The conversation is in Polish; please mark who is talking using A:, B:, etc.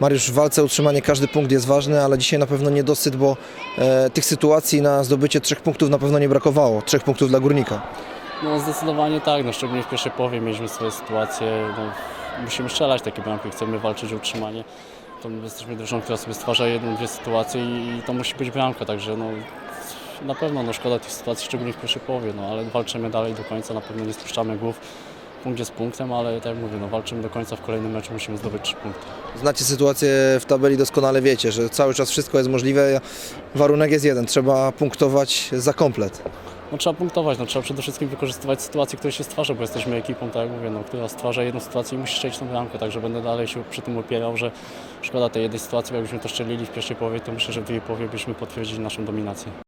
A: Mariusz, w walce utrzymanie każdy punkt jest ważny, ale dzisiaj na pewno niedosyt, bo e, tych sytuacji na zdobycie trzech punktów na pewno nie brakowało. Trzech punktów dla Górnika.
B: No zdecydowanie tak, no szczególnie w pierwszej połowie mieliśmy swoje sytuacje, no, musimy strzelać takie bramki, chcemy walczyć o utrzymanie. To my jesteśmy drużyną, która sobie stwarza jedną, dwie sytuacje i, i to musi być bramka, także no, na pewno no, szkoda tych sytuacji, szczególnie w pierwszej połowie, no, ale walczymy dalej do końca, na pewno nie spuszczamy głów. Punkt jest punktem, ale tak jak mówię, no, walczymy do końca, w kolejnym meczu musimy zdobyć trzy punkty.
A: Znacie sytuację w tabeli, doskonale wiecie, że cały czas wszystko jest możliwe. Warunek jest jeden, trzeba punktować za komplet.
B: No trzeba punktować, no trzeba przede wszystkim wykorzystywać sytuacje, które się stwarza, bo jesteśmy ekipą, tak jak mówię, no, która stwarza jedną sytuację i musi strzelić tą bramkę, także będę dalej się przy tym opierał, że szkoda tej jednej sytuacji, bo jakbyśmy to strzelili w pierwszej połowie, to myślę, że w drugiej połowie byśmy potwierdzili naszą dominację.